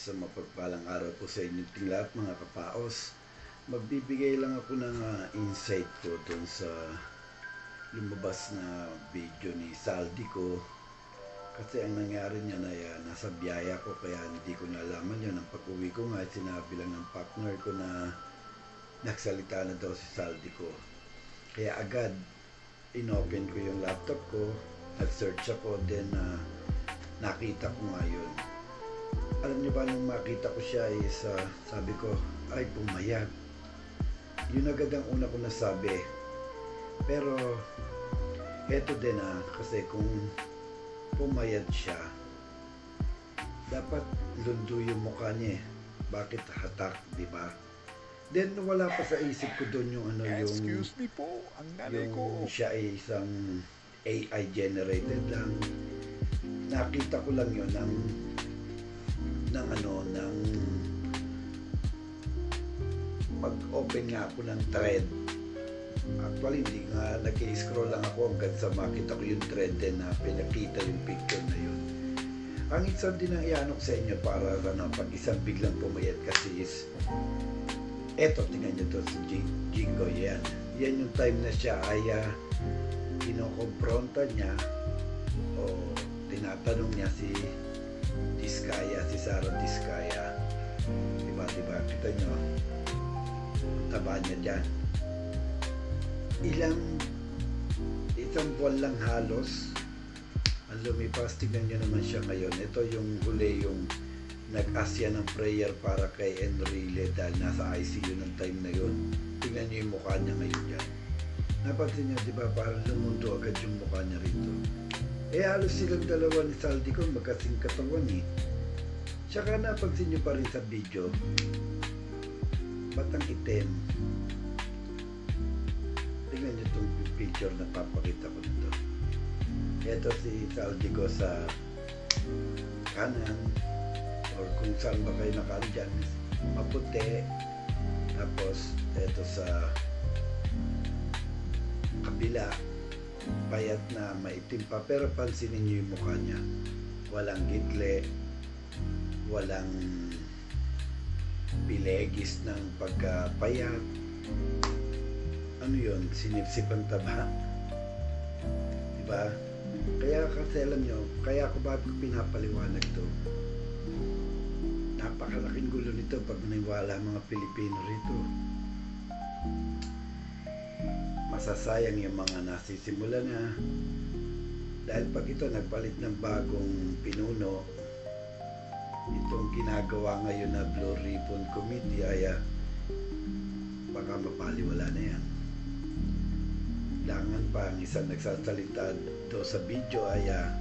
Sa mapagpalang araw po sa inyo ting lahat mga kapaos. Magbibigay lang ako ng ah, insight ko dun sa lumabas na video ni Saldi ko. Kasi ang nangyari niya na yan, nasa biyaya ko kaya hindi ko nalaman yun. Ang pag-uwi ko nga, sinabi lang ng partner ko na nagsalita na daw si Saldi ko. Kaya agad, inopen ko yung laptop ko, nag-search ako, then ah, nakita ko nga yun. Alam niyo ba nung makita ko siya is ah, sabi ko, ay pumayag. Yun agad ang una ko nasabi. Pero, eto din ah, kasi kung pumayad siya, dapat lundo yung mukha niya eh. Bakit hatak, di ba? Then wala pa sa isip ko doon yung ano yung Excuse me po, ang nanay ko. siya ay isang AI generated lang. Nakita ko lang yun ng ng ano ng mag-open nga ako ng thread. Actually, hindi nga nag-scroll lang ako hanggang sa makita ko yung thread din na pinakita yung picture na yun. Ang isa din ang iano ko sa inyo para ano, pag isang biglang pumayat kasi is eto, tingnan nyo to si Jing- Jingo, yan. Yan yung time na siya ay uh, kinokompronta niya o tinatanong niya si Diskaya, si Sarah Diskaya. Diba, diba? Kita nyo, taba niya dyan. Ilang, isang buwan lang halos, ang lumipas, tignan nyo naman siya ngayon. Ito yung huli, yung nag-asya ng prayer para kay Enrile dahil nasa ICU ng time na yun. Tingnan niyo yung mukha niya ngayon yan. Napansin niyo, di ba, parang lumundo agad yung mukha niya rito. Eh, halos silang dalawa ni Saldi ko magkasing katawan eh. Tsaka napansin niyo pa rin sa video, batang itim. Tingnan niyo itong picture na papakita ko nito. Ito si Saldi ko sa kanan, or kung saan ba kayo nakaan dyan, maputi. Tapos, eto sa kabila, payat na maitim pa. Pero pansinin niyo yung mukha niya. Walang gitli, walang pilegis ng pagkapayat. Ano yun? Sinipsip ang taba. Diba? Kaya kasi alam nyo, kaya ako bakit ko pinapaliwanag to napakalaking gulo nito pag naniwala ang mga Pilipino rito. Masasayang yung mga nasisimula na dahil pag ito nagpalit ng bagong pinuno, itong ginagawa ngayon na Blue Ribbon Committee ay ah, baka mapaliwala na yan. Langan pa ang isang nagsasalita do sa video ay ah,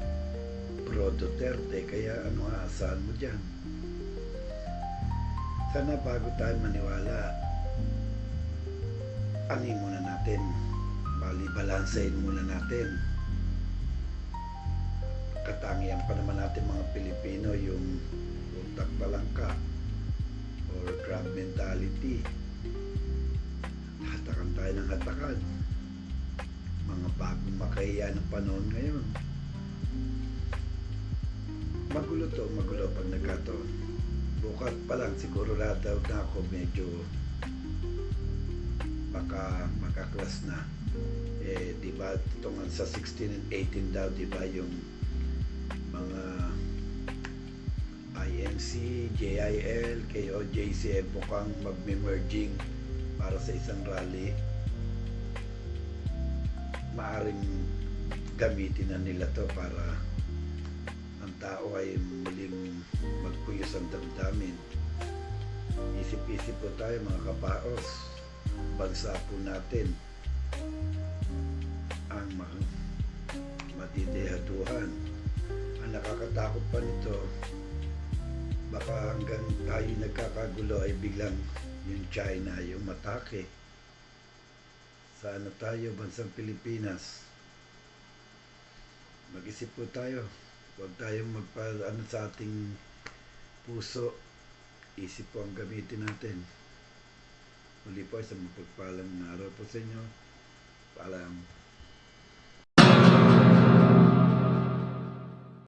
pro Duterte kaya ano aasahan mo dyan? sana bago tayo maniwala, anin muna natin, bali balansein muna natin. Katangian pa naman natin mga Pilipino yung utak balangka or crab mentality. Hatakan tayo ng hatakan. Mga bagong makahiya ng panahon ngayon. Magulo to, magulo pag nagkataon bukas pa lang siguro daw na ako medyo baka makaklas na eh di ba tungan sa 16 and 18 daw di ba yung mga INC, JIL, KOJC eh, mukhang magme-merging para sa isang rally maaring gamitin na nila to para ang tao ay muling magpuyos ang damdamin. Isip-isip po tayo mga kapaos. Bansa po natin ang matidehaduhan. Ang nakakatakot pa nito, baka hanggang tayo nagkakagulo ay biglang yung China yung matake. Sa ano tayo, bansang Pilipinas. Mag-isip po tayo. Huwag tayong magpa ano sa ating puso. Isip po ang gamitin natin. Uli po sa mapagpalang araw po sa inyo. Paalam.